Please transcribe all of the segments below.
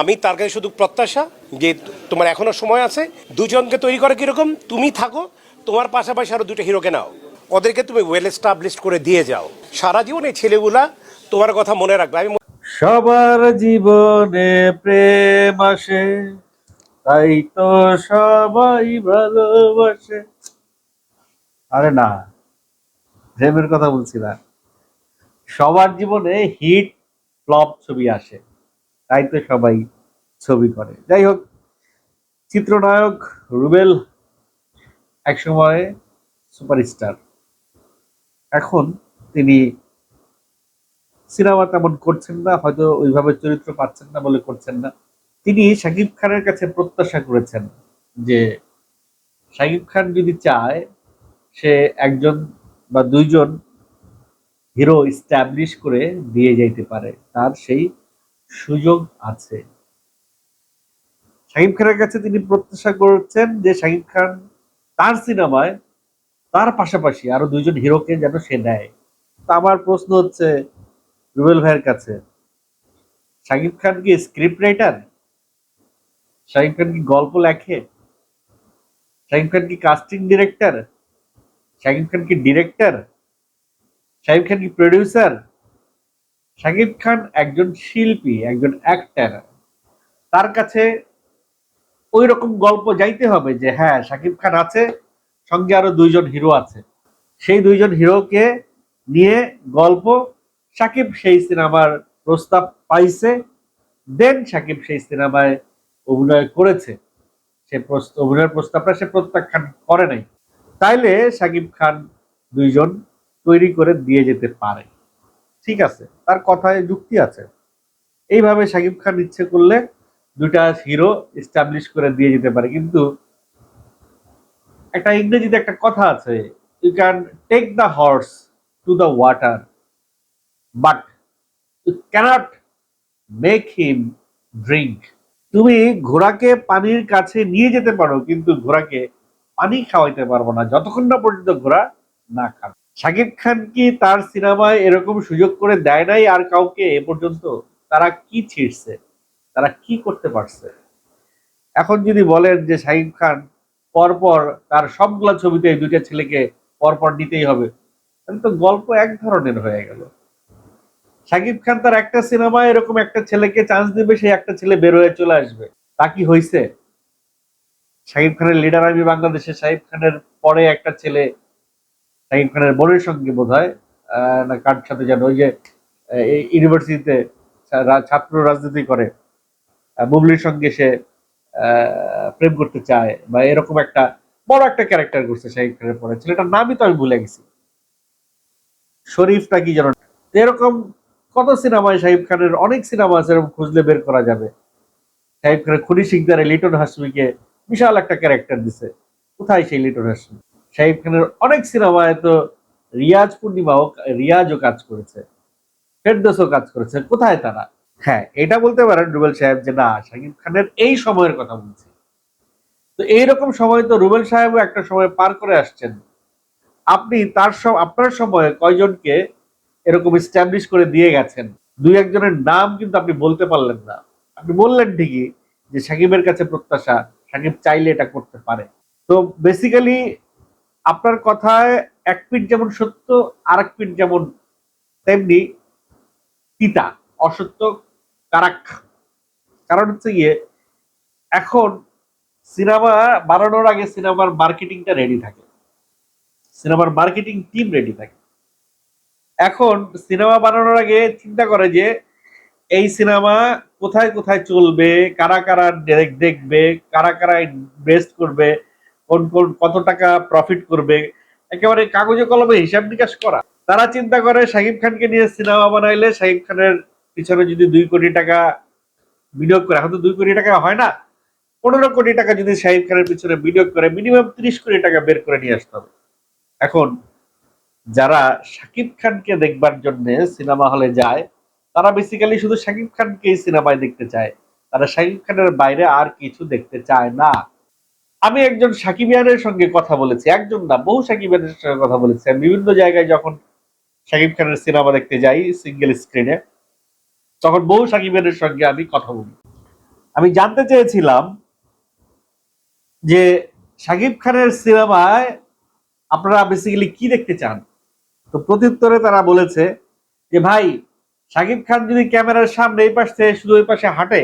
আমি তার কাছে শুধু প্রত্যাশা যে তোমার এখনও সময় আছে, দুজনকে তৈরি করে কীরকম, তুমি থাকো, তোমার পাশাপাশি আরও দুটো হিরোকে নাও। ওদেরকে তুমি ওয়েল এস্টাবলিশ করে দিয়ে যাও। সারা জীবন এই ছেলেগুলা তোমার কথা মনে রাখবে। আমি সবার জীবনে প্রেম আসে, তাই তো সবাই ভালোবাসে। আরে না, প্রেমের কথা বলছি না। সবার জীবনে হিট ফ্লপ ছবি আসে। তাই তো সবাই ছবি করে। যাই হোক, চিত্রনায়ক রুবেল একসময় সুপারস্টার। এখন তিনি সিনেমা তেমন করছেন না, হয়তো ওইভাবে চরিত্র পাচ্ছেন না বলে করছেন না। তিনি শাকিব খানের কাছে প্রত্যাশা করেছেন যে শাকিব খান যদি চায়, সে একজন বা দুইজন হিরো স্ট্যাবলিশ করে দিয়ে যাইতে পারে। তার সেই সুযোগ আছে। শাকিব খানের কাছে তিনি প্রত্যাশা করছেন যে শাকিব খান তার সিনেমায় তার পাশাপাশি আরও দুইজন হিরোকে যেন সে নেয়। তা আমার প্রশ্ন হচ্ছে রুবেল ভাইয়ের কাছে শাকিব খান কি স্ক্রিপ্ট রাইটার শাকিব খান কি গল্প লেখে? শাকিব খান কি কাস্টিং ডিরেক্টর শাকিব খান কি ডিরেক্টর শাকিব খান কি প্রডিউসার শাকিব খান একজন শিল্পী, একজন অ্যাক্টার তার কাছে ওই রকম গল্প যাইতে হবে যে হ্যাঁ শাকিব খান আছে, সঙ্গে আরও দুইজন হিরো আছে। সেই দুইজন হিরোকে নিয়ে গল্প সাকিব সেই সিনেমার প্রস্তাব পাইছে দেন সাকিব সেই সিনেমায় অভিনয় করেছে। সে অভিনয়ের প্রস্তাবটা সে প্রত্যাখ্যান করে নাই। তাইলে সাকিব খান দুইজন তৈরি করে দিয়ে যেতে পারে। ঠিক আছে, তার কথায় যুক্তি আছে। এইভাবে সাকিব খান ইচ্ছে করলে দুটা হিরো এস্টাবলিশ করে দিয়ে যেতে পারে। কিন্তু একটা ইংরেজিতে একটা কথা আছে you can take the horse to the water but you can't make him drink তুমি ঘোড়াকে পানির কাছে নিয়ে যেতে পারো, কিন্তু ঘোড়াকে পানি খাওয়াইতে পারব না। যতক্ষণ না পর্যন্ত ঘোড়া না খাবে। শাকিব খান কি তার সিনেমায় এরকম সুযোগ করে দেয় নাই আর কাউকে এ পর্যন্ত? তারা কি ছিঁড়ছে? তারা কি করতে পারছে? এখন যদি বলেন যে শাকিব খান পরপর তার সবগুলা ছবিতে এই দুইটা ছেলেকে পরপর নিতেই হবে, তাহলে তো গল্প এক ধরনের হয়ে গেল। শাকিব খান তার একটা সিনেমায় এরকম একটা ছেলেকে চান্স দিবে, সেই একটা ছেলে বের হয়ে চলে আসবে। তা কি হয়েছে শাকিব খানের লিডার আমি বাংলাদেশে শাকিব খানের পরে একটা ছেলে শাকিব খানের বোনের সঙ্গে বোধ হয় না কার সাথে যেন ওই যে ইউনিভার্সিটিতে ছাত্র রাজনীতি করে বুবলির সঙ্গে সে প্রেম করতে চায় বা এরকম একটা বড় একটা ক্যারেক্টার করছে শাকিব খানের পরে ছেলেটার নামই তো আমি ভুলে গেছি। শরীফটা কি যেন, এরকম কত সিনেমায় শাহিব খানের অনেক সিনেমা আছে এরকম খুঁজলে বের করা যাবে। শাহিব খানের খুনি সিকদারে লিটন হাসমিকে বিশাল একটা ক্যারেক্টার দিছে। কোথায় সেই লিটন হাসমি শাহিব খানের অনেক সিনেমায় তো রিয়াজ পূর্ণিমাও রিয়াজও কাজ করেছে ফেরদোসও কাজ করেছে। কোথায় তারা? হ্যাঁ এটা বলতে পারেন রুবেল সাহেব যে না শাকিব খানের এই সময়ের কথা বলছি। তো এইরকম সময় তো রুবেল সাহেবও একটা সময় পার করে আসছেন। আপনি তার সব আপনার সময়ে কয়জনকে এরকম স্ট্যাবলিশ করে দিয়ে গেছেন? দুই একজনের নাম কিন্তু আপনি বলতে পারলেন না। আপনি বললেন ঠিকই যে সাকিবের কাছে প্রত্যাশা সাকিব চাইলে এটা করতে পারে। তো বেসিক্যালি আপনার কথায় এক পিঠ যেমন সত্য আর এক পিঠ যেমন তেমনি তিতা, অসত্য কারাক কারণ হচ্ছে গিয়ে, এখন সিনেমা বানানোর আগে সিনেমার মার্কেটিংটা রেডি থাকে। সিনেমার মার্কেটিং টিম রেডি থাকে। এখন সিনেমা বানানোর আগে চিন্তা করে যে, এই সিনেমা কোথায় কোথায় চলবে, কারা কারা দেখবে, কারা কারা ইনভেস্ট করবে কোন কোন কত টাকা প্রফিট করবে, একেবারে কাগজে কলমে হিসাব নিকাশ করা। তারা চিন্তা করে শাকিব খানকে নিয়ে সিনেমা বানাইলে শাকিব খানের পিছনে যদি দুই কোটি টাকা বিনিয়োগ করে, এখন তো দুই কোটি টাকা হয় না, পনেরো কোটি টাকা যদি শাহিব খানের পিছনে বিনিয়োগ করে মিনিমাম তিরিশ কোটি টাকা বের করে নিয়ে আসতে হবে। এখন যারা শাকিব খানকে দেখবার জন্য সিনেমা হলে যায়, তারা বেসিক্যালি শুধু শাকিব খানকেই সিনেমায় দেখতে চায়। তারা শাকিব খানের বাইরে আর কিছু দেখতে চায় না। আমি একজন সাকিবিয়ানের সঙ্গে কথা বলেছি, একজন না, বহু সাকিবিয়ানের সঙ্গে কথা বলেছি। আমি বিভিন্ন জায়গায় যখন শাকিব খানের সিনেমা দেখতে যাই সিঙ্গেল স্ক্রিনে তখন বহু সাকিবিয়ানের সঙ্গে আমি কথা বলি। আমি জানতে চেয়েছিলাম যে সাকিব খানের সিনেমায় আপনারা বেসিক্যালি কি দেখতে চান? তো প্রত্যুত্তরে তারা বলেছে যে, ভাই, সাকিব খান যদি ক্যামেরার সামনে এই পাশ থেকে শুধু ওই পাশে হাঁটে,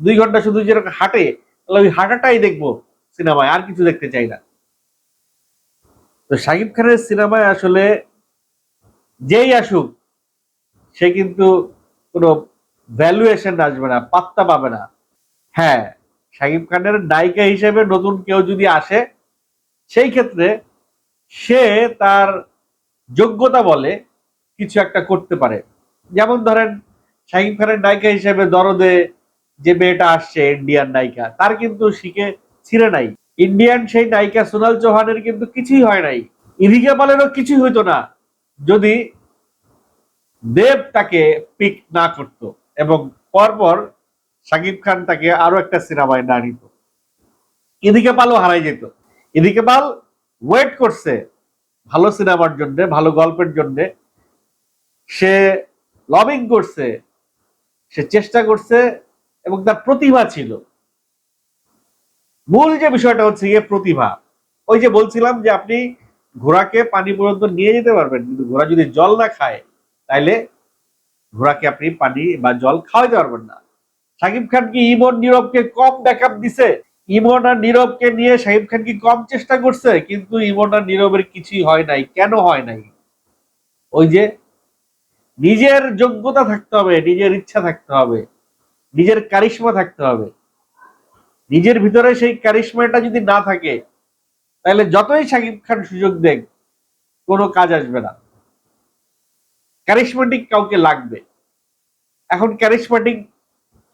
দুই ঘণ্টা শুধু যেরকম হাঁটে, তাহলে ওই হাঁটাটাই দেখব। সিনেমায়, আর কিছু দেখতে চাই না। তো শাকিব খানের সিনেমায় আসলে যেই আসুক, সে কিন্তু কোনো ভ্যালুয়েশন আসবে না, পাত্তা পাবে না। হ্যাঁ শাকিব খানের নায়িকা হিসেবে নতুন কেউ যদি আসে, সেই ক্ষেত্রে সে তার যোগ্যতা বলে কিছু একটা করতে পারে। যেমন ধরেন, শাকিব খানের নায়িকা হিসেবে দরদে যে মেয়েটা আসছে ইন্ডিয়ান নায়িকা, তার কিন্তু শিখে ছিঁড়ে নাই। ইন্ডিয়ান সেই নায়িকা সোনাল চৌহানের কিন্তু কিছুই হয় নাই। ইদিকে পালেরও কিছুই হইতো না, যদি দেব তাকে পিক না করত এবং পরপর শাকিব খান তাকে আরও একটা সিনেমায় না নিত। এদিকে পালও হারাই যেত। এদিকে পাল ওয়েট করছে, ভালো সিনেমার জন্য, ভালো গল্পের জন্য। সে লবিং করছে, সে চেষ্টা করছে এবং তার প্রতিভা ছিল। মূল যে বিষয়টা হচ্ছে গিয়ে প্রতিভা। ওই যে বলছিলাম যে আপনি ঘোড়াকে পানি পর্যন্ত নিয়ে যেতে পারবেন, কিন্তু ঘোড়া যদি জল না খায়, তাইলে ঘোড়াকে আপনি পানি বা জল খাওয়াইতে পারবেন না। সাকিব খান কি ইমন নীরবকে কম ব্যাকআপ দিছে? ইমন আর নীরবকে নিয়ে সাকিব খান কি কম চেষ্টা করছে? কিন্তু ইমন আর নীরবের কিছুই হয় নাই। কেন হয় নাই? ওই যে নিজের যোগ্যতা থাকতে হবে, নিজের ইচ্ছা থাকতে হবে, নিজের কারিশ্মা থাকতে হবে। নিজের ভিতরে সেই কারিশমাটা যদি না থাকে, তাহলে যতই সাকিব খান সুযোগ দেখ, কোনো কাজ আসবে না। ক্যারিসমেটিক কাউকে লাগবে। এখন ক্যারিসমেটিক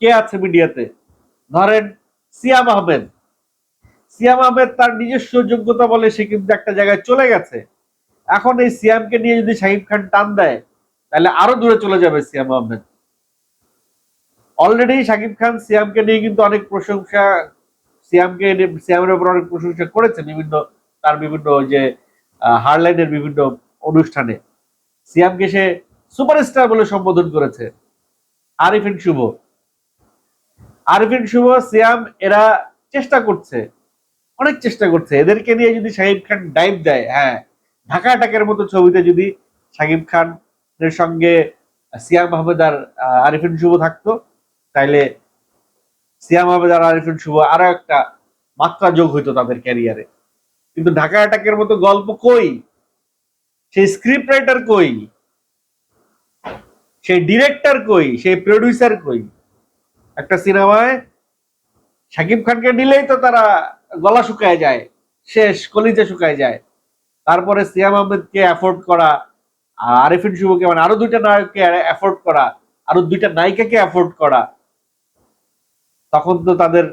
কে আছে মিডিয়াতে ধরেন সিয়াম আহমেদ। সিয়াম আহমেদ তার নিজস্ব যোগ্যতা বলে সে কিন্তু একটা জায়গায় চলে গেছে। এখন এই সিয়ামকে নিয়ে যদি শাহিব খান টান দেয়, তাহলে আরও দূরে চলে যাবে সিয়াম আহমেদ। অলরেডি শাকিব খান সিয়ামকে নিয়ে কিন্তু অনেক প্রশংসা সিয়ামকে সিয়ামের উপর অনেক প্রশংসা করেছে বিভিন্ন, তার বিভিন্ন যে হারলাইনের বিভিন্ন অনুষ্ঠানে। সিয়ামকে সে সুপারস্টার বলে সম্বোধন করেছে। আরিফিন শুভ আরিফিন শুভ সিয়াম এরা চেষ্টা করছে, অনেক চেষ্টা করছে। এদেরকে নিয়ে যদি শাহিব খান ডাইভ দেয় হ্যাঁ ঢাকা অ্যাটাকের মতো ছবিতে যদি শাকিব খানের সঙ্গে সিয়াম আহমেদ আর আরিফিন শুভ থাকতো তাইলে সিয়াম আহমেদ আর আরিফিন শুভ আরও একটা মাত্রা যোগ হইতো তাদের ক্যারিয়ারে কিন্তু ঢাকা অ্যাটাকের মতো গল্প কই? সেই স্ক্রিপ্ট রাইটার কই? সেই ডিরেক্টর কই? সেই প্রডিউসার কই? একটা সিনেমায় শাকিব খানকে নিলেই তো তারা গলা শুকায় যায়, শেষ কলিজা শুকায় যায়। তারপরে সিয়াম আহমেদকে অ্যাফোর্ড করা, আর আরিফিন শুভকে মানে আরও দুইটা নায়ককে অ্যাফোর্ড করা, আরও দুইটা নায়িকাকে অ্যাফোর্ড করা তখন তো তাদের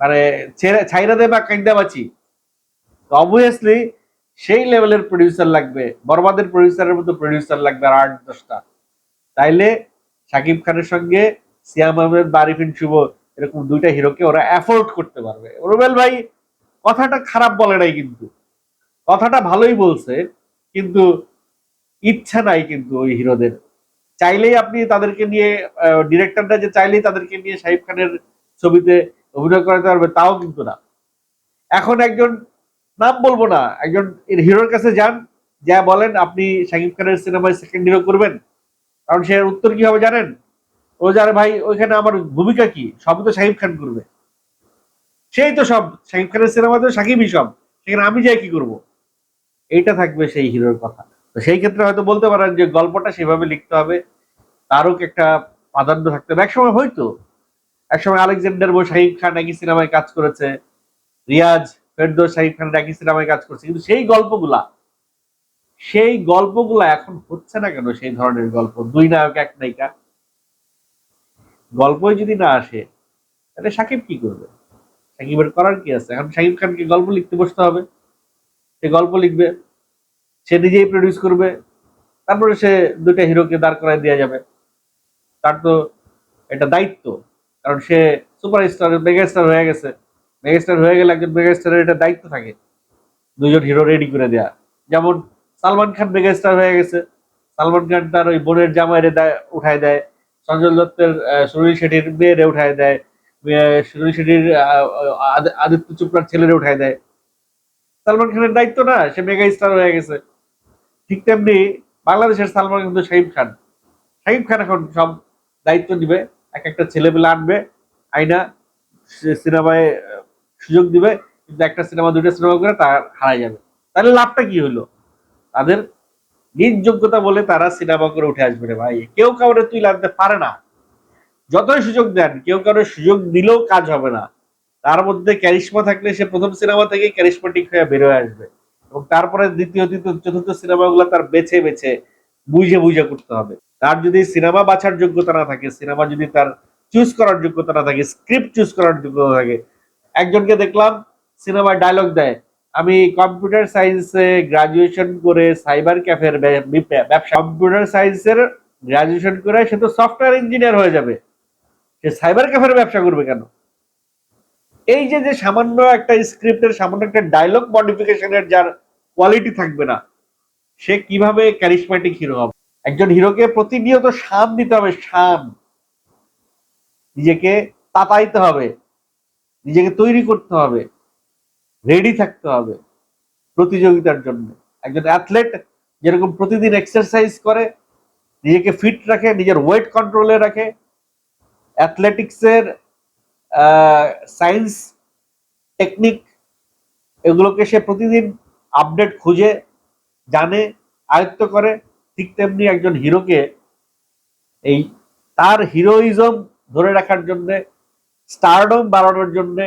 মানে ছাইরা দেবে কাইন্দা বাঁচি। তো অবভিয়াসলি সেই লেভেলের প্রডিউসার লাগবে, বরবাদের প্রডিউসারের মতো প্রডিউসার লাগবে আর আট, দশটা। তাইলে শাকিব খানের সঙ্গে সিয়াম আহমেদ বা আরিফিন শুভ, এরকম দুইটা হিরোকে ওরা অ্যাফোর্ড করতে পারবে। রুবেল ভাই কথাটা খারাপ বলে নাই কিন্তু। কথাটা ভালোই বলছে, কিন্তু ইচ্ছা নাই কিন্তু ওই হিরোদের। চাইলেই আপনি তাদেরকে নিয়ে ডিরেক্টররা যে চাইলেই তাদেরকে নিয়ে শাহিব খানের ছবিতে অভিনয় করাতে পারবে, তাও কিন্তু না। এখন একজন, নাম বলব না, একজন এর হিরোর কাছে যান, যা বলেন আপনি শাকিব খানের সিনেমায় সেকেন্ড হিরো করবেন। কারণ সে উত্তর কি হবে জানেন? ও যারে ভাই, ওইখানে আমার ভূমিকা কি? সবই তো শাকিব খান করবে। সেই তো সব শাকিব খানের সিনেমাতে সাকিবই সব। সেখানে আমি যাই কি করব? এইটা থাকবে সেই হিরোর কথা। তো সেই ক্ষেত্রে হয়তো বলতে পারেন যে গল্পটা সেভাবে লিখতে হবে। তারও একটা প্রাধান্য থাকতে হবে। একসময় হয়তো, একসময় আলেকজান্ডার বো শাহিব খান একই সিনেমায় কাজ করেছে, রিয়াজ ফেরদৌস শাহিব খান একই সিনেমায় কাজ করছে, কিন্তু সেই গল্পগুলা সেই গল্পগুলা এখন হচ্ছে না কেন সেই ধরনের গল্প? দুই নায়ক, এক নায়িকা। গল্পই যদি না আসে, তাহলে সাকিব কি করবে? সাকিবের করার কি আছে? এখন সাকিব খানকে গল্প লিখতে বসতে হবে। সে গল্প লিখবে। সে নিজেই প্রডিউস করবে, তারপরে সে দুইটা হিরোকে দাঁড় করায় দেওয়া যাবে। তার তো এটা দায়িত্ব, কারণ সে সুপারস্টার মেগাস্টার হয়ে গেছে। মেগাস্টার হয়ে গেলে একজন মেগাস্টারের এটা দায়িত্ব থাকে দুজন হিরো রেডি করে দেয়া। যেমন সালমান খান মেগাস্টার হয়ে গেছে, সালমান খান তার ওই বোনের জামাইরে উঠায় দেয়। সঞ্জয় দত্তের সুনীল শেঠির মেয়েরে উঠায় দেয় সুনীল শেঠির আদিত্য চোপড়ার ছেলেরে উঠায় দেয়। সালমান খানের দায়িত্ব না, সে মেগা স্টার হয়ে গেছে। ঠিক তেমনি বাংলাদেশের সালমান কিন্তু শাহিব খান। শাহিব খান এখন সব দায়িত্ব নিবে, এক একটা ছেলে পেলে আনবে আইনা সিনেমায় সুযোগ দিবে, কিন্তু একটা সিনেমা, দুইটা সিনেমা করে তার হারাই যাবে। তাহলে লাভটা কি হলো? তাদের নিজ যোগ্যতা বলে তারা সিনেমা করে উঠে আসবে রে ভাই। কেউ কাউরে তুই আনতে পারে না। যতই সুযোগ দেন, কেউ কারোর সুযোগ দিলেও কাজ হবে না। তার মধ্যে ক্যারিশমা থাকলে সে প্রথম সিনেমা থেকে ক্যারিশমাটিক হয়ে বেরোয় আসবে। এবং তারপরে দ্বিতীয়, তৃতীয়, চতুর্থ সিনেমাগুলো তার বেছে বেছে, বুঝে বুঝে করতে হবে। তার যদি সিনেমা বাছার যোগ্যতা না থাকে, সিনেমা যদি তার চুজ করার যোগ্যতা না থাকে স্ক্রিপ্ট চুজ করার যোগ্যতা থাকে, একজনকে দেখলাম, সিনেমায় ডায়লগ দেয়, আমি কম্পিউটার সায়েন্সে গ্রাজুয়েশন করে সাইবার ক্যাফের ব্যবসা কম্পিউটার সায়েন্সের গ্রাজুয়েশন করে সে তো সফটওয়্যার ইঞ্জিনিয়ার হয়ে যাবে। সে সাইবার ক্যাফের ব্যবসা করবে কেন? এই যে যে সামান্য একটা স্ক্রিপ্টের সামান্য একটা ডায়লগ মডিফিকেশনের যার কোয়ালিটি থাকবে না, সে কীভাবে ক্যারিসমেটিক হিরো হবে? একজন হিরোকে প্রতিনিয়ত শান দিতে হবে, শান। নিজেকে তাতাইতে হবে, নিজেকে তৈরি করতে হবে রেডি থাকতে হবে প্রতিযোগিতার জন্য। একজন অ্যাথলেট যেরকম প্রতিদিন এক্সারসাইজ করে, নিজেকে ফিট রাখে, নিজের ওয়েট কন্ট্রোলে রাখে অ্যাথলেটিক্সের সায়েন্স টেকনিক এগুলোকে সে প্রতিদিন আপডেট খুঁজে, জানে, আয়ত্ত করে। ঠিক তেমনি একজন হিরোকে এই তার হিরোইজম ধরে রাখার জন্যে স্টারডম বাড়ানোর জন্যে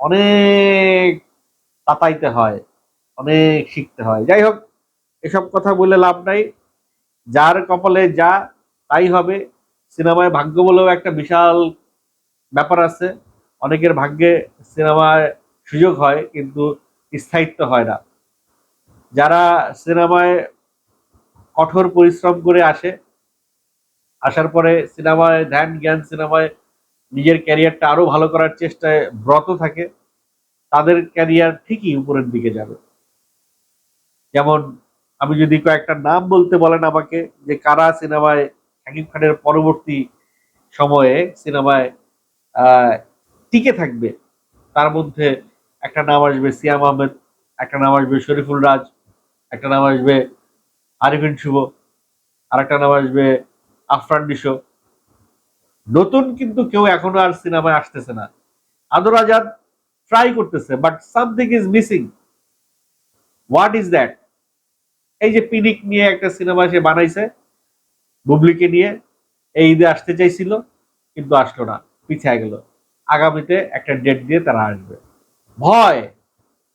অনেক তাতাইতে হয়, অনেক শিখতে হয়। যাই হোক, এসব কথা বলে লাভ নাই। যার কপালে যা, তাই হবে। সিনেমায় ভাগ্য বলেও একটা বিশাল ব্যাপার আছে। অনেকের ভাগ্যে সিনেমায় সুযোগ হয়, কিন্তু স্থায়িত্ব হয় না। যারা সিনেমায় কঠোর পরিশ্রম করে আসে, আসার পরে সিনেমায় ধ্যান, জ্ঞান, সিনেমায় নিজের ক্যারিয়ারটা আরও ভালো করার চেষ্টায় ব্রত থাকে, তাদের ক্যারিয়ার ঠিকই উপরের দিকে যাবে। যেমন, আমি যদি কয়েকটা নাম বলতে বলেন আমাকে, যে কারা সিনেমায় শাকিব খানের পরবর্তী সময়ে সিনেমায় টিকে থাকবে। তার মধ্যে একটা নাম আসবে সিয়াম আহমেদ, একটা নাম আসবে শরীফুল রাজ, একটা নাম আসবে আরিফিন শুভ, আর একটা নাম আসবে আফরান নিশো। নতুন কিন্তু কেউ এখনও আর সিনেমায় আসতেছে না। আদর আজাদ ট্রাই করতেছে but something is missing what is that এই যে পিনিক নিয়ে একটা সিনেমা সে বানাইছে, বুবলিকে নিয়ে, এই ঈদে আসতে চাইছিল, কিন্তু আসলো না। পিছিয়ে গেল। আগামীতে একটা ডেট দিয়ে তারা আসবে। ভয়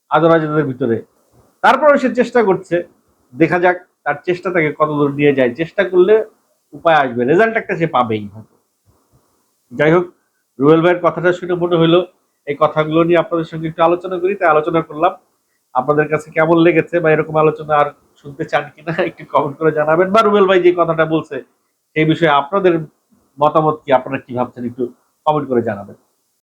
আদর আজাদের ভিতরে। তারপরে সে চেষ্টা করছে। দেখা যাক তার চেষ্টা তাকে কতদূর নিয়ে যায়। চেষ্টা করলে উপায় আসবে। রেজাল্ট একটা সে পাবেই হয়তো। যাই হোক রুয়েল ভাইয়ের কথাটা শুনে মনে হলো। এই কথাগুলো নিয়ে আপনাদের সঙ্গে একটু আলোচনা করি। তাই আলোচনা করলাম। আপনাদের কাছে কেমন লেগেছে বা এরকম আলোচনা আর শুনতে চান কিনা একটু কমেন্ট করে জানাবেন। বা রুবেল ভাই যে কথাটা বলছে, সেই বিষয়ে আপনাদের মতামত কি? আপনারা কি ভাবছেন? একটু কমেন্ট করে জানাবেন।